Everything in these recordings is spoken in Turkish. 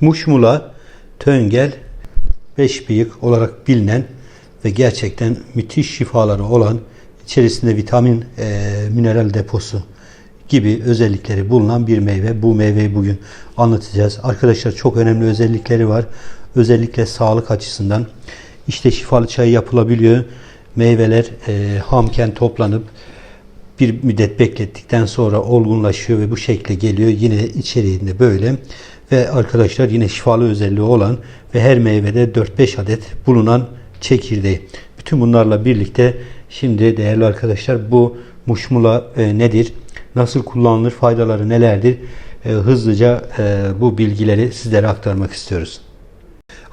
Muşmula, töngel, beş bıyık olarak bilinen ve gerçekten müthiş şifaları olan içerisinde vitamin, e, mineral deposu gibi özellikleri bulunan bir meyve. Bu meyveyi bugün anlatacağız. Arkadaşlar çok önemli özellikleri var. Özellikle sağlık açısından. İşte şifalı çay yapılabiliyor. Meyveler e, hamken toplanıp bir müddet beklettikten sonra olgunlaşıyor ve bu şekle geliyor. Yine içeriğinde böyle ve arkadaşlar yine şifalı özelliği olan ve her meyvede 4-5 adet bulunan çekirdeği. Bütün bunlarla birlikte şimdi değerli arkadaşlar bu muşmula e, nedir? Nasıl kullanılır? Faydaları nelerdir? E, hızlıca e, bu bilgileri sizlere aktarmak istiyoruz.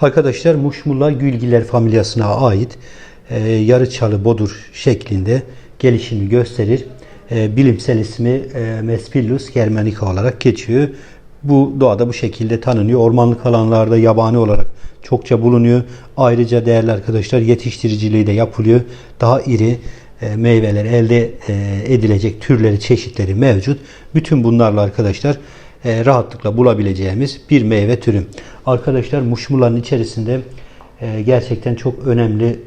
Arkadaşlar muşmula gülgiler familyasına ait e, yarı çalı bodur şeklinde gelişimi gösterir. E, bilimsel ismi e, Mespillus germanica olarak geçiyor. Bu doğada bu şekilde tanınıyor. Ormanlık alanlarda yabani olarak çokça bulunuyor. Ayrıca değerli arkadaşlar yetiştiriciliği de yapılıyor. Daha iri e, meyveler elde e, edilecek türleri, çeşitleri mevcut. Bütün bunlarla arkadaşlar e, rahatlıkla bulabileceğimiz bir meyve türü. Arkadaşlar muşmuların içerisinde gerçekten çok önemli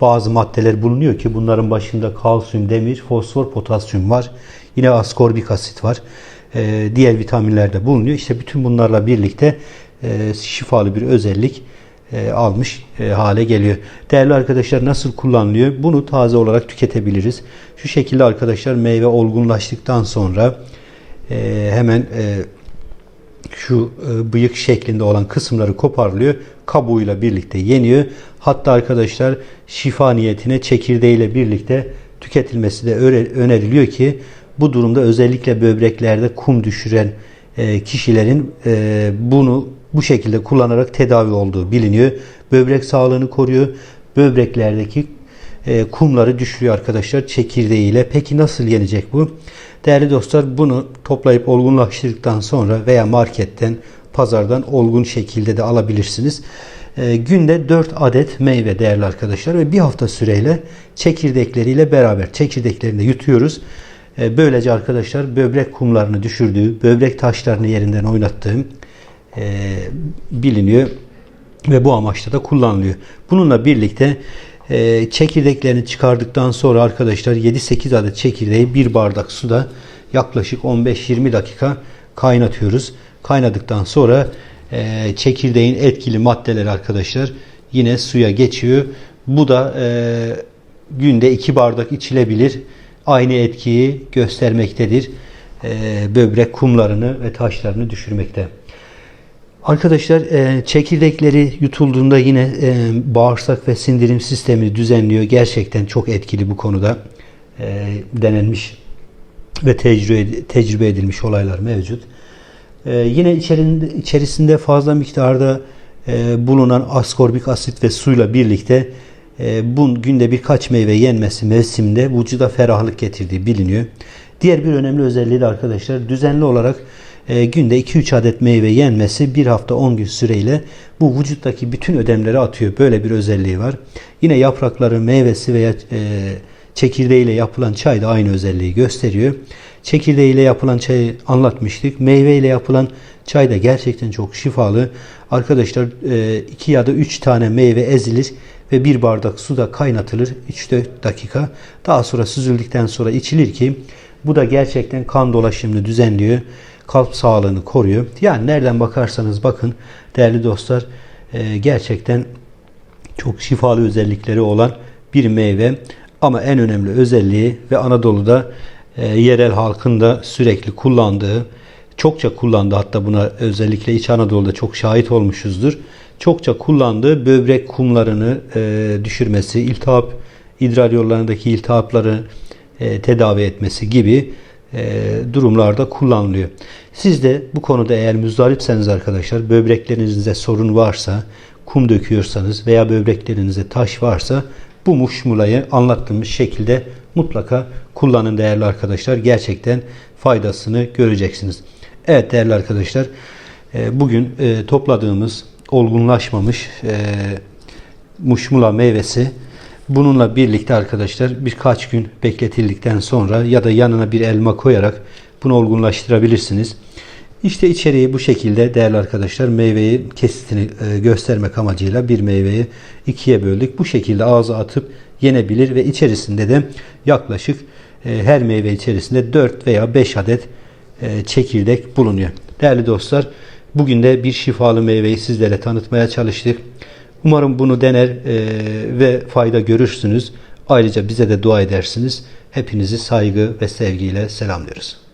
bazı maddeler bulunuyor ki bunların başında kalsiyum, demir, fosfor, potasyum var. Yine askorbik asit var. E, diğer vitaminler de bulunuyor. İşte bütün bunlarla birlikte e, şifalı bir özellik e, almış hale geliyor. Değerli arkadaşlar nasıl kullanılıyor? Bunu taze olarak tüketebiliriz. Şu şekilde arkadaşlar meyve olgunlaştıktan sonra hemen şu e, bıyık şeklinde olan kısımları koparılıyor. Kabuğuyla birlikte yeniyor. Hatta arkadaşlar şifa niyetine çekirdeğiyle birlikte tüketilmesi de öneriliyor ki bu durumda özellikle böbreklerde kum düşüren e, kişilerin e, bunu bu şekilde kullanarak tedavi olduğu biliniyor. Böbrek sağlığını koruyor. Böbreklerdeki kumları düşürüyor arkadaşlar çekirdeğiyle. Peki nasıl yenecek bu? Değerli dostlar bunu toplayıp olgunlaştırdıktan sonra veya marketten, pazardan olgun şekilde de alabilirsiniz. E, günde 4 adet meyve değerli arkadaşlar ve bir hafta süreyle çekirdekleriyle beraber çekirdeklerini de yutuyoruz. E, böylece arkadaşlar böbrek kumlarını düşürdüğü, böbrek taşlarını yerinden oynattığı e, biliniyor ve bu amaçla da kullanılıyor. Bununla birlikte e, çekirdeklerini çıkardıktan sonra arkadaşlar 7-8 adet çekirdeği bir bardak suda yaklaşık 15-20 dakika kaynatıyoruz. Kaynadıktan sonra çekirdeğin etkili maddeleri arkadaşlar yine suya geçiyor. Bu da günde 2 bardak içilebilir. Aynı etkiyi göstermektedir. E, böbrek kumlarını ve taşlarını düşürmekte. Arkadaşlar e, çekirdekleri yutulduğunda yine e, bağırsak ve sindirim sistemini düzenliyor. Gerçekten çok etkili bu konuda e, denenmiş ve tecrübe, tecrübe edilmiş olaylar mevcut. Yine içerisinde, içerisinde fazla miktarda bulunan askorbik asit ve suyla birlikte bu günde birkaç meyve yenmesi mevsiminde vücuda ferahlık getirdiği biliniyor. Diğer bir önemli özelliği de arkadaşlar düzenli olarak e, günde 2-3 adet meyve yenmesi bir hafta 10 gün süreyle bu vücuttaki bütün ödemleri atıyor. Böyle bir özelliği var. Yine yaprakları, meyvesi veya e, çekirdeğiyle yapılan çay da aynı özelliği gösteriyor. Çekirdeğiyle yapılan çayı anlatmıştık. Meyve ile yapılan çay da gerçekten çok şifalı. Arkadaşlar 2 e, ya da 3 tane meyve ezilir ve bir bardak suda kaynatılır 3-4 dakika. Daha sonra süzüldükten sonra içilir ki bu da gerçekten kan dolaşımını düzenliyor kalp sağlığını koruyor. Yani nereden bakarsanız bakın değerli dostlar e, gerçekten çok şifalı özellikleri olan bir meyve. Ama en önemli özelliği ve Anadolu'da e, yerel halkın da sürekli kullandığı, çokça kullandığı hatta buna özellikle İç Anadolu'da çok şahit olmuşuzdur. Çokça kullandığı böbrek kumlarını e, düşürmesi, iltihap, idrar yollarındaki iltihapları e, tedavi etmesi gibi e, durumlarda kullanılıyor. Siz de bu konuda eğer müzdaripseniz arkadaşlar böbreklerinizde sorun varsa kum döküyorsanız veya böbreklerinizde taş varsa bu muşmulayı anlattığımız şekilde mutlaka kullanın değerli arkadaşlar. Gerçekten faydasını göreceksiniz. Evet değerli arkadaşlar e, bugün e, topladığımız olgunlaşmamış muşmula meyvesi Bununla birlikte arkadaşlar birkaç gün bekletildikten sonra ya da yanına bir elma koyarak bunu olgunlaştırabilirsiniz. İşte içeriği bu şekilde değerli arkadaşlar meyveyi kesitini e, göstermek amacıyla bir meyveyi ikiye böldük. Bu şekilde ağza atıp yenebilir ve içerisinde de yaklaşık e, her meyve içerisinde 4 veya 5 adet e, çekirdek bulunuyor. Değerli dostlar bugün de bir şifalı meyveyi sizlere tanıtmaya çalıştık. Umarım bunu dener ve fayda görürsünüz. Ayrıca bize de dua edersiniz. Hepinizi saygı ve sevgiyle selamlıyoruz.